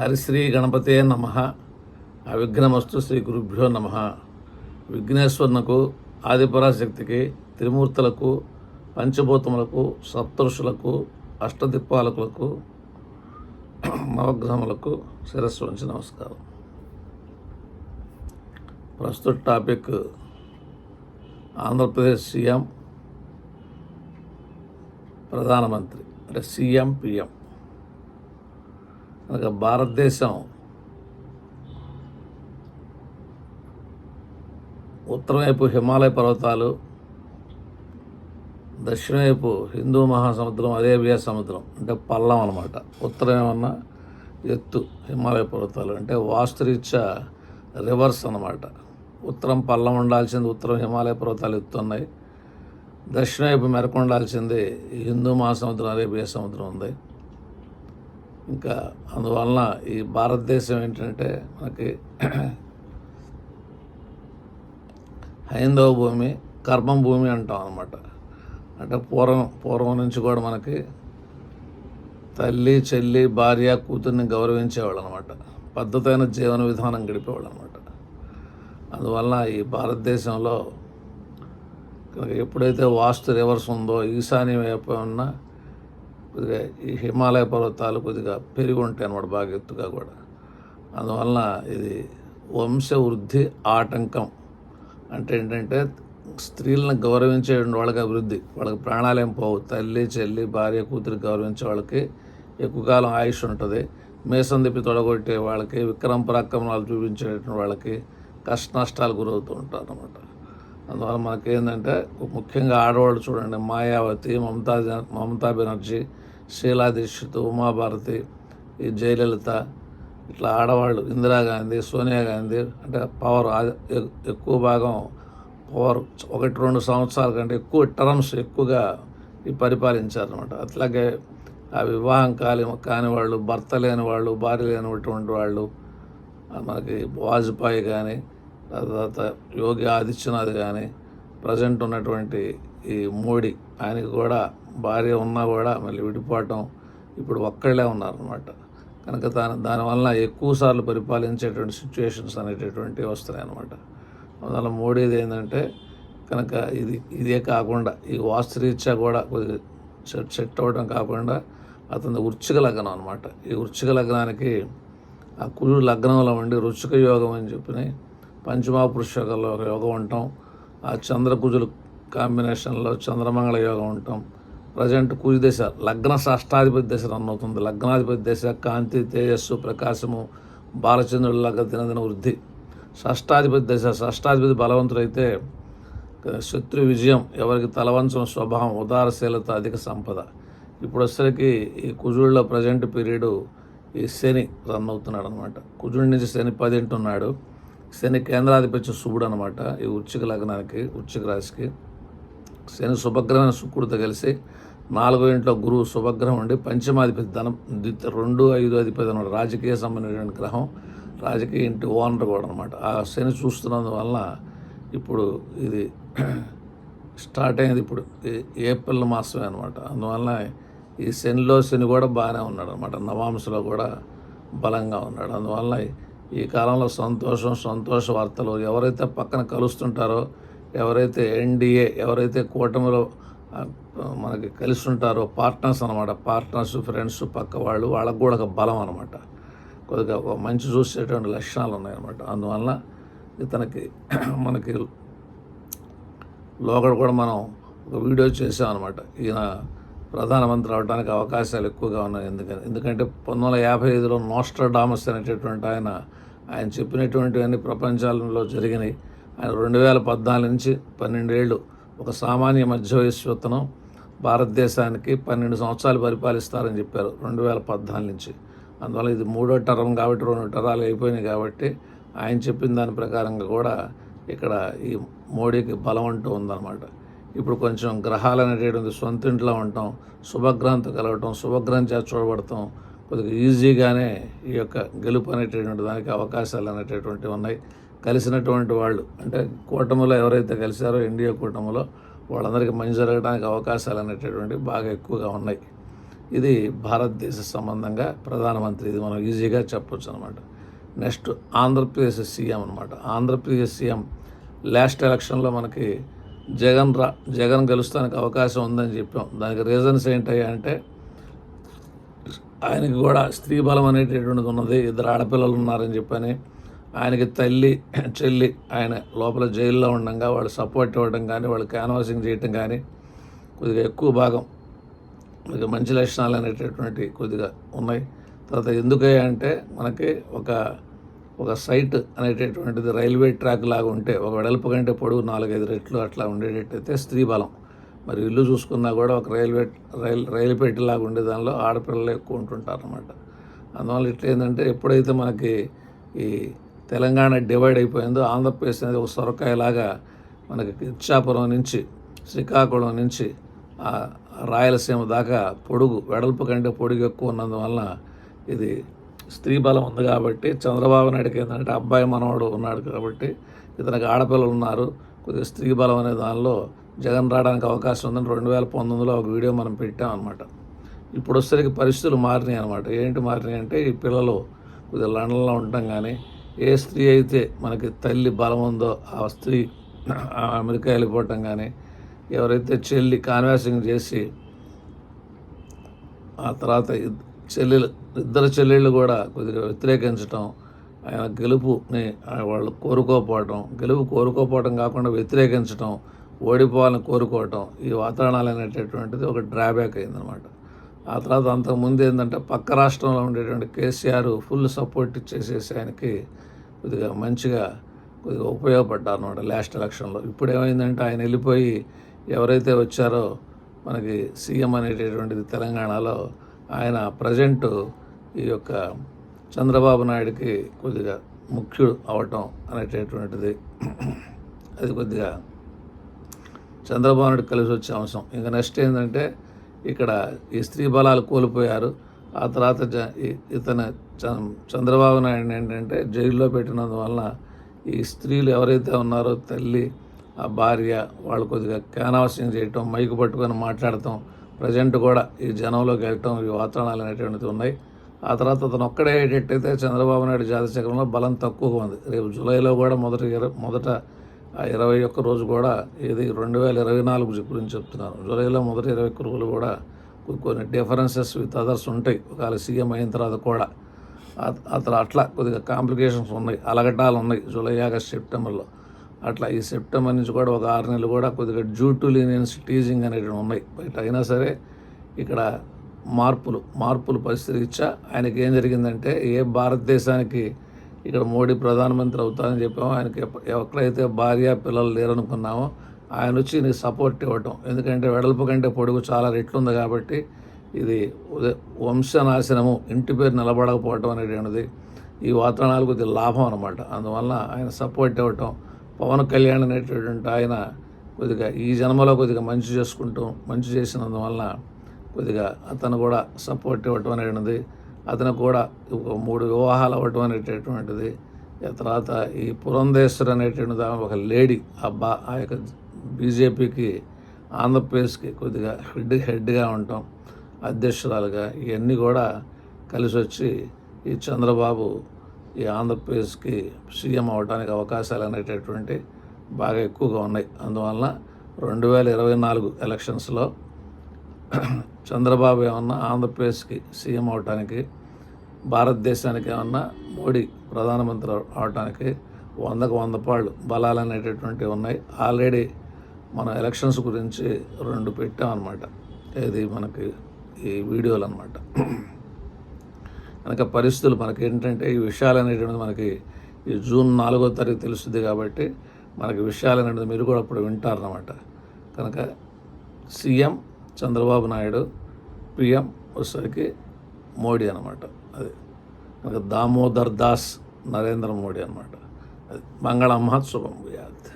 హరిశ్రీ గణపతే నమ. అవిఘ్నమస్తు శ్రీ గురుభ్యో నమ. విఘ్నేశ్వరునకు ఆదిపరాశక్తికి త్రిమూర్తులకు పంచభూతములకు సప్తరుషులకు అష్టదిక్పాలకులకు నవగ్రహములకు శిరస్సు వంచి నమస్కారం. ప్రస్తుత టాపిక్ ఆంధ్రప్రదేశ్ సీఎం ప్రధానమంత్రి అంటే సీఎం పిఎం. కనుక భారతదేశం. ఉత్తరం వైపు హిమాలయ పర్వతాలు దక్షిణ వైపు హిందూ మహాసముద్రం అరేబియా సముద్రం. అంటే పల్లం అనమాట ఉత్తరం ఏమన్నా? ఎత్తు హిమాలయ పర్వతాలు. అంటే వాస్తురీత్యా రివర్స్ అన్నమాట. ఉత్తరం పల్లం ఉండాల్సింది ఉత్తరం హిమాలయ పర్వతాలు ఎత్తున్నాయి. దక్షిణ వైపు మెరకు ఉండాల్సింది హిందూ మహాసముద్రం అరేబియా సముద్రం ఉంది. ఇంకా అందువలన ఈ భారతదేశం ఏంటంటే మనకి హైందవ భూమి కర్మం భూమి అంటాం అనమాట అంటే పూర్వం పూర్వం నుంచి కూడా మనకి తల్లి చెల్లి భార్య కూతుర్ని గౌరవించేవాళ్ళు అనమాట పద్ధతైన జీవన విధానం గడిపేవాళ్ళు అనమాట అందువలన ఈ భారతదేశంలో ఎప్పుడైతే వాస్తు రివర్స్ ఉందో ఈశాన్యం వైపు ఉన్న కొద్దిగా ఈ హిమాలయ పర్వతాలు కొద్దిగా పెరిగి ఉంటాయి అన్నమాట బాగా ఎత్తుగా కూడా. అందువలన ఇది వంశ వృద్ధి ఆటంకం. అంటే ఏంటంటే స్త్రీలను గౌరవించే వాళ్ళకి అభివృద్ధి. వాళ్ళకి ప్రాణాలేం పోవు. తల్లి చెల్లి భార్య కూతురు గౌరవించే వాళ్ళకి ఎక్కువ కాలం ఆయుష్ ఉంటుంది. మేసం తిప్పి తొడగొట్టే వాళ్ళకి విక్రమ పరాక్రమాలు చూపించేటువంటి వాళ్ళకి కష్ట నష్టాలు గురవుతూ ఉంటారు అన్నమాట అందువల్ల మనకేంటంటే ముఖ్యంగా ఆడవాళ్ళు చూడండి మాయావతి మమతా మమతా బెనర్జీ శీలా దీక్షిత్ ఉమాభారతి ఈ జయలలిత ఇట్లా ఆడవాళ్ళు ఇందిరాగాంధీ సోనియా గాంధీ అంటే పవర్ ఎక్కువ భాగం పవర్ ఒకటి రెండు సంవత్సరాల కంటే ఎక్కువ టర్మ్స్ ఎక్కువగా ఈ పరిపాలించారనమాట అట్లాగే ఆ వివాహం కాలి కాని వాళ్ళు భర్త లేని వాళ్ళు భార్య లేనటువంటి వాళ్ళు మనకి వాజ్పేయి కానీ తర్వాత యోగి ఆదిత్యనాథ్ కానీ ప్రజెంట్ ఉన్నటువంటి ఈ మోడీ ఆయనకి కూడా భార్య ఉన్నా కూడా మళ్ళీ విడిపోవటం ఇప్పుడు ఒక్కళ్ళే ఉన్నారనమాట కనుక దాని దానివల్ల ఎక్కువ సార్లు పరిపాలించేటువంటి సిచ్యువేషన్స్ అనేటటువంటివి వస్తున్నాయి అనమాట అందువల్ల మోడీది ఏంటంటే కనుక ఇది ఇదే కాకుండా ఈ వాస్తురీత్యా కూడా కొద్దిగా సెట్ సెట్ అవ్వడం కాకుండా అతని వృచ్చిక లగ్నం అనమాట ఈ వృచ్చిక లగ్నానికి ఆ కుజుడు లగ్నంలో ఉండి రుచిక యోగం అని చెప్పినాయి పంచమహాపురుష యోగం ఉంటాం. ఆ చంద్రకుజుల కాంబినేషన్లో చంద్రమంగళ యోగం ఉంటాం. ప్రజెంట్ కుజదశ లగ్న షష్టాధిపతి దశ రన్ అవుతుంది. లగ్నాధిపతి దశ కాంతి తేజస్సు ప్రకాశము బాలచంద్రుడి లగ్న దినదిన వృద్ధి. షష్టాధిపతి దశ షష్టాధిపతి బలవంతుడైతే శత్రు విజయం ఎవరికి తలవంచం స్వభావం ఉదారశీలత అధిక సంపద. ఇప్పుడు వచ్చేసరికి ఈ కుజుడిలో ప్రజెంట్ పీరియడు ఈ శని రన్ అవుతున్నాడు అనమాట కుజుడి నుంచి శని పదింటున్నాడు శని కేంద్రాధిపత్య శుభుడు అనమాట ఈ ఉచ్చిక లగ్నానికి ఉచ్చిక రాశికి. శని శుభగ్రహమైన శుక్రుడితో కలిసి నాలుగో ఇంట్లో గురువు శుభగ్రహం ఉండి పంచమాధిపతి ధనం రెండు ఐదు అధిపతి అనమాట రాజకీయ సంబంధించిన గ్రహం రాజకీయ ఇంటి ఓనర్ కూడా అనమాట ఆ శని చూస్తున్నందువల్ల ఇప్పుడు ఇది స్టార్ట్ అయింది ఇప్పుడు. ఈ- ఏప్రిల్ మాసమే అనమాట అందువల్ల ఈ శనిలో శని కూడా బాగానే ఉన్నాడు అనమాట నవాంశలో కూడా బలంగా ఉన్నాడు. అందువల్ల ఈ కాలంలో సంతోషం సంతోష వార్తలు ఎవరైతే పక్కన కలుస్తుంటారో ఎవరైతే ఎన్డీఏ ఎవరైతే కూటమిలో మనకి కలిసి ఉంటారో పార్ట్నర్స్ అనమాట పార్ట్నర్స్ ఫ్రెండ్స్ పక్క వాళ్ళు వాళ్ళకు కూడా ఒక బలం అనమాట కొద్దిగా ఒక మంచి చూసేటువంటి లక్షణాలు ఉన్నాయన్నమాట. అందువల్ల ఇతనికి మనకి లోగడ కూడా మనం ఒక వీడియో చేసామన్నమాట ఈయన ప్రధానమంత్రి అవడానికి అవకాశాలు ఎక్కువగా ఉన్నాయి. ఎందుకని ఎందుకంటే పంతొమ్మిది వందల యాభై ఐదులో నోస్ట్రడామస్ అనేటటువంటి ఆయన ఆయన చెప్పినటువంటివన్నీ ప్రపంచంలో జరిగినాయి. ఆయన రెండు వేల పద్నాలుగు నుంచి పన్నెండేళ్ళు ఒక సామాన్య మధ్య వయస్సుతనం భారతదేశానికి పన్నెండు సంవత్సరాలు పరిపాలిస్తారని చెప్పారు రెండు వేల పద్నాలుగు నుంచి. అందువల్ల ఇది మూడో టర్మ్ కాబట్టి రెండు టరాలు అయిపోయినాయి కాబట్టి ఆయన చెప్పిన దాని ప్రకారంగా కూడా ఇక్కడ ఈ మోడీకి బలం అంటూ ఉందన్నమాట. ఇప్పుడు కొంచెం గ్రహాలు అనేటటువంటి సొంత ఇంట్లో ఉండటం శుభగ్రహంతో కలవటం శుభగ్రహం చేత చూడబడటం కొద్దిగా ఈజీగానే ఈ యొక్క గెలుపు అనేటటువంటి దానికి అవకాశాలు అనేటటువంటివి ఉన్నాయి. కలిసినటువంటి వాళ్ళు అంటే కూటమిలో ఎవరైతే కలిశారో ఇండియా కూటమిలో వాళ్ళందరికీ మంచి జరగడానికి అవకాశాలు అనేటటువంటివి బాగా ఎక్కువగా ఉన్నాయి. ఇది భారతదేశ సంబంధంగా ప్రధానమంత్రి ఇది మనం ఈజీగా చెప్పొచ్చు అనమాట నెక్స్ట్ ఆంధ్రప్రదేశ్ సీఎం అనమాట ఆంధ్రప్రదేశ్ సీఎం లాస్ట్ ఎలక్షన్లో మనకి జగన్ రా జగన్ గెలుస్తానికి అవకాశం ఉందని చెప్పాం. దానికి రీజన్స్ ఏంటాయి అంటే ఆయనకి కూడా స్త్రీ బలం అనేటటువంటిది ఉన్నది. ఇద్దరు ఆడపిల్లలు ఉన్నారని చెప్పని ఆయనకి తల్లి చెల్లి ఆయన లోపల జైల్లో ఉండగా వాళ్ళు సపోర్ట్ ఇవ్వడం కానీ వాళ్ళు క్యాన్వాసింగ్ చేయటం కానీ కొద్దిగా ఎక్కువ భాగం కొద్దిగా మంచి లక్షణాలు అనేటటువంటి కొద్దిగా ఉన్నాయి. తర్వాత ఎందుకయ్యా అంటే మనకి ఒక ఒక సైట్ అనేటటువంటిది రైల్వే ట్రాక్ లాగా ఉంటే ఒక వెడల్పు కంటే పొడవు నాలుగైదు రెట్లు అట్లా ఉండేటట్టయితే స్త్రీ బలం. మరి ఇల్లు చూసుకున్నా కూడా ఒక రైల్వే రైల్ రైలు పెట్టేలాగా ఉండే దానిలో ఆడపిల్లలు ఎక్కువ ఉంటుంటారు అనమాట అందువల్ల ఇట్లా ఏంటంటే ఎప్పుడైతే మనకి ఈ తెలంగాణ డివైడ్ అయిపోయిందో ఆంధ్రప్రదేశ్ అనేది ఒక సొరకాయలాగా మనకి ఇచ్చాపురం నుంచి శ్రీకాకుళం నుంచి రాయలసీమ దాకా పొడుగు వెడల్పు కంటే పొడుగు ఎక్కువ ఉన్నందువలన ఇది స్త్రీ బలం ఉంది కాబట్టి చంద్రబాబు నాయుడుకి ఏంటంటే అబ్బాయి మనవాడు ఉన్నాడు కాబట్టి ఇతనికి ఆడపిల్లలు ఉన్నారు. కొద్దిగా స్త్రీ బలం అనే దానిలో జగన్ రావడానికి అవకాశం ఉందని రెండు వేల పంతొమ్మిదిలో ఒక వీడియో మనం పెట్టాం అనమాట ఇప్పుడు వచ్చేసరికి పరిస్థితులు మారినాయి అనమాట ఏంటి మారినాయి అంటే ఈ పిల్లలు కొద్దిగా లండన్లో ఉండటం కానీ ఏ స్త్రీ అయితే మనకి తల్లి బలం ఉందో ఆ స్త్రీ ఆ అమెరికా వెళ్ళిపోవటం కానీ ఎవరైతే చెల్లి కాన్వాసింగ్ చేసి ఆ తర్వాత చెల్లెలు ఇద్దరు చెల్లెళ్ళు కూడా కొద్దిగా వ్యతిరేకించటం ఆయన గెలుపుని వాళ్ళు కోరుకోపోవటం గెలుపు కోరుకోపోవటం కాకుండా వ్యతిరేకించటం ఓడిపోవాలని కోరుకోవటం ఈ వాతావరణాలు అనేటటువంటిది ఒక డ్రాబ్యాక్ అయిందనమాట ఆ తర్వాత అంతకుముందు ఏంటంటే పక్క రాష్ట్రంలో ఉండేటువంటి కేసీఆర్ ఫుల్ సపోర్ట్ ఇచ్చేసేసి ఆయనకి కొద్దిగా మంచిగా కొద్దిగా ఉపయోగపడ్డారు అనమాట లాస్ట్ ఎలక్షన్లో. ఇప్పుడు ఏమైందంటే ఆయన వెళ్ళిపోయి ఎవరైతే వచ్చారో మనకి సీఎం అనేటటువంటిది తెలంగాణలో ఆయన ప్రజెంట్ ఈ యొక్క చంద్రబాబు నాయుడికి కొద్దిగా ముఖ్యుడు అవటం అనేటటువంటిది అది కొద్దిగా చంద్రబాబు నాయుడు కలిసి వచ్చే అంశం. ఇంకా నెక్స్ట్ ఏంటంటే ఇక్కడ ఈ స్త్రీ బలాలు కోల్పోయారు. ఆ తర్వాత జ- ఇతను చంద్రబాబు నాయుడు ఏంటంటే జైల్లో పెట్టినందువలన ఈ స్త్రీలు ఎవరైతే ఉన్నారో తల్లి ఆ భార్య వాళ్ళు కొద్దిగా క్యాన్వాసింగ్ చేయటం మైకు పట్టుకొని మాట్లాడటం ప్రజెంట్ కూడా ఈ జనంలోకి వెళ్ళటం ఈ వాతావరణాలు అనేటువంటివి ఉన్నాయి. ఆ తర్వాత అతను ఒక్కడే అయ్యేటట్టయితే చంద్రబాబు నాయుడు జాతీయ బలం తక్కువగా ఉంది. రేపు జూలైలో కూడా మొదటి మొదట ఇరవై ఒక్క రోజు కూడా ఇది రెండు వేల ఇరవై నాలుగు గురించి చెప్తున్నాను. జూలైలో మొదటి ఇరవై ఒక్క రోజులు కూడా కొన్ని డిఫరెన్సెస్ విత్ అదర్స్ ఉంటాయి. ఒకవేళ సీఎం అయిన తర్వాత కూడా అతను అట్లా కొద్దిగా కాంప్లికేషన్స్ ఉన్నాయి అలగటాలు ఉన్నాయి. జూలై ఆగస్ట్ సెప్టెంబర్లో అట్లా ఈ సెప్టెంబర్ నుంచి కూడా ఒక ఆరు నెలలు కూడా కొద్దిగా డ్యూ టు లీనియన్స్ టీజింగ్ అనేటివి ఉన్నాయి. బయట అయినా సరే ఇక్కడ మార్పులు మార్పులు పరిస్థితి ఇచ్చా ఆయనకి ఏం జరిగిందంటే ఏ భారతదేశానికి ఇక్కడ మోడీ ప్రధానమంత్రి అవుతారని చెప్పామో ఆయనకి ఎక్కడైతే భార్య పిల్లలు లేరనుకున్నామో ఆయన వచ్చి నీకు సపోర్ట్ ఇవ్వటం. ఎందుకంటే వెడల్పు కంటే పొడుగు చాలా రెట్లు ఉంది కాబట్టి ఇది వంశనాశనము ఇంటి పేరు నిలబడకపోవటం అనేటువంటిది ఈ వాతావరణాలకు కొద్దిగా లాభం అనమాట అందువల్ల ఆయన సపోర్ట్ ఇవ్వటం పవన్ కళ్యాణ్ అనేటటువంటి ఆయన కొద్దిగా ఈ జన్మలో కొద్దిగా మంచి చేసుకుంటూ మంచి చేసినందువలన కొద్దిగా అతను కూడా సపోర్ట్ ఇవ్వటం అనేటువంటిది అతను కూడా ఒక మూడు వివాహాలు అవ్వటం అనేటటువంటిది తర్వాత ఈ పురంధేశ్వర్ అనేటువంటి ఆమె ఒక లేడీ అబ్బా ఆ యొక్క బీజేపీకి ఆంధ్రప్రదేశ్కి కొద్దిగా హెడ్ హెడ్గా ఉండటం అధ్యక్షురాలుగా ఇవన్నీ కూడా కలిసి వచ్చి ఈ చంద్రబాబు ఈ ఆంధ్రప్రదేశ్కి సీఎం అవడానికి అవకాశాలు అనేటటువంటి బాగా ఎక్కువగా ఉన్నాయి. అందువలన రెండు వేల ఇరవై నాలుగు ఎలక్షన్స్లో చంద్రబాబు ఏమన్నా ఆంధ్రప్రదేశ్కి సీఎం అవటానికి భారతదేశానికి ఏమన్నా మోడీ ప్రధానమంత్రి అవటానికి వందకు వంద పాళ్ళు బలాలు అనేటటువంటివి ఉన్నాయి. ఆల్రెడీ మనం ఎలక్షన్స్ గురించి రెండు పెట్టామన్నమాట. ఇది మనకి ఈ వీడియోలు అనమాట కనుక పరిస్థితులు మనకి ఏంటంటే ఈ విషయాలు అనేటువంటిది మనకి ఈ జూన్ నాలుగో తారీఖు తెలుస్తుంది కాబట్టి మనకి విషయాలు అనేది మీరు కూడా అప్పుడు వింటారన్నమాట. కనుక సీఎం చంద్రబాబు నాయుడు పిఎం వచ్చేసరికి మోడీ అనమాట అది కనుక దామోదర్ దాస్ నరేంద్ర మోడీ అనమాట అది మంగళ శుభం భూయాత్.